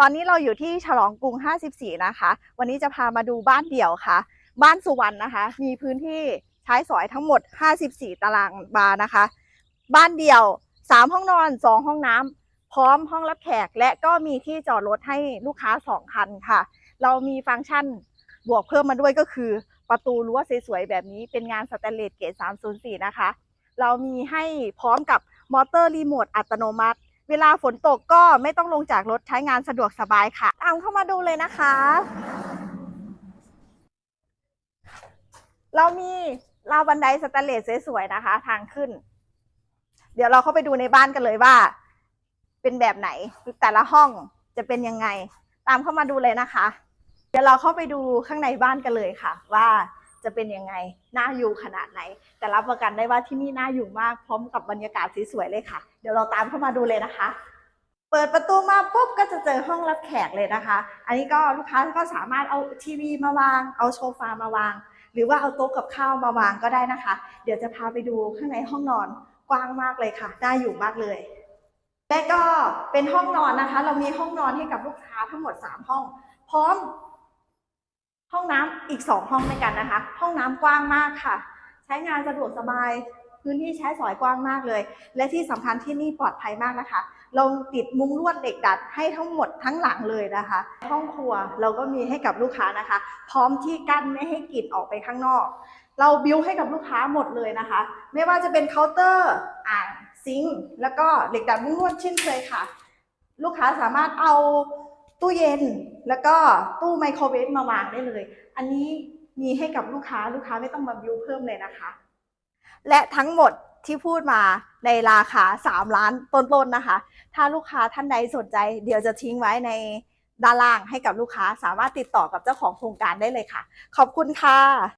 ตอนนี้เราอยู่ที่ฉลองกรุง 54 นะคะ วันนี้จะพามาดูบ้านเดี่ยวค่ะ บ้านสุวรรณนะคะ มีพื้นที่ใช้สอยทั้งหมด 54 ตารางวานะคะ บ้านเดี่ยว 3 ห้องนอน 2 ห้องน้ำพร้อมห้องรับแขก และก็มีที่จอดรถให้ลูกค้า 2 คันค่ะ เรามีฟังก์ชันบวกเพิ่มมาด้วยก็คือ ประตูรั้วสวยๆแบบนี้เป็นงานสแตนเลสเกรด304 นะคะ เรามีให้พร้อมกับมอเตอร์รีโมทอัตโนมัติ เวลาฝนตกก็ไม่ต้องลงจากรถใช้งานสะดวกสบายค่ะตามเข้ามาดูเลยนะคะ เรามีราวบันไดสแตนเลสสวยๆนะคะ ทางขึ้น เดี๋ยวเราเข้าไปดูในบ้านกันเลยว่า เป็นแบบไหนแต่ละห้องจะเป็นยังไง ตามเข้ามาดูเลยนะคะ เดี๋ยวเราเข้าไปดูข้างในบ้านกันเลยค่ะ ว่า จะเป็นยังไงน่าอยู่ขนาดไหน แต่รับประกันได้ว่าที่นี่น่าอยู่มากพร้อมกับบรรยากาศสวยๆเลยค่ะ เดี๋ยวเราตามเข้ามาดูเลยนะคะ เปิดประตูมาปุ๊บก็จะเจอห้องรับแขกเลยนะคะ อันนี้ก็ลูกค้าก็สามารถเอาทีวีมาวาง เอาโซฟามาวาง หรือว่าเอาโต๊ะกับข้าวมาวางก็ได้นะคะ เดี๋ยวจะพาไปดูข้างในห้องนอนกว้างมากเลยค่ะน่าอยู่มากเลยและก็เป็นห้องนอนนะคะ เรามีห้องนอนให้กับลูกค้าทั้งหมด 3 ห้อง พร้อม ห้องน้ำอีก 2 ห้องด้วยกันนะคะ ห้องน้ำกว้างมากค่ะ ใช้งานสะดวกสบาย พื้นที่ใช้สอยกว้างมากเลย และที่สำคัญที่นี่ปลอดภัยมากนะคะ เราติดมุ้งลวดเหล็กดัดให้ทั้งหมดทั้งหลังเลยนะคะ ห้องครัวเราก็มีให้กับลูกค้านะคะ พร้อมที่กั้นไม่ให้กลิ่นออกไปข้างนอก เราบิวให้กับลูกค้าหมดเลยนะคะ ไม่ว่าจะเป็นเคาน์เตอร์อ่างซิงค์แล้วก็เหล็กดัดมุ้งลวดเช่นเคยค่ะ ลูกค้าสามารถเอา ตู้เย็นแล้วก็ตู้ไมโครเวฟมาวางได้เลย อันนี้มีให้กับลูกค้าลูกค้าไม่ต้องมาบิวเพิ่มเลยนะคะ และทั้งหมดที่พูดมาในราคา 3 ล้านต้นๆนะคะ ถ้าลูกค้าท่านใดสนใจ เดี๋ยวจะทิ้งไว้ในด้านล่างให้กับลูกค้าสามารถติดต่อกับเจ้าของโครงการได้เลยค่ะ ขอบคุณค่ะ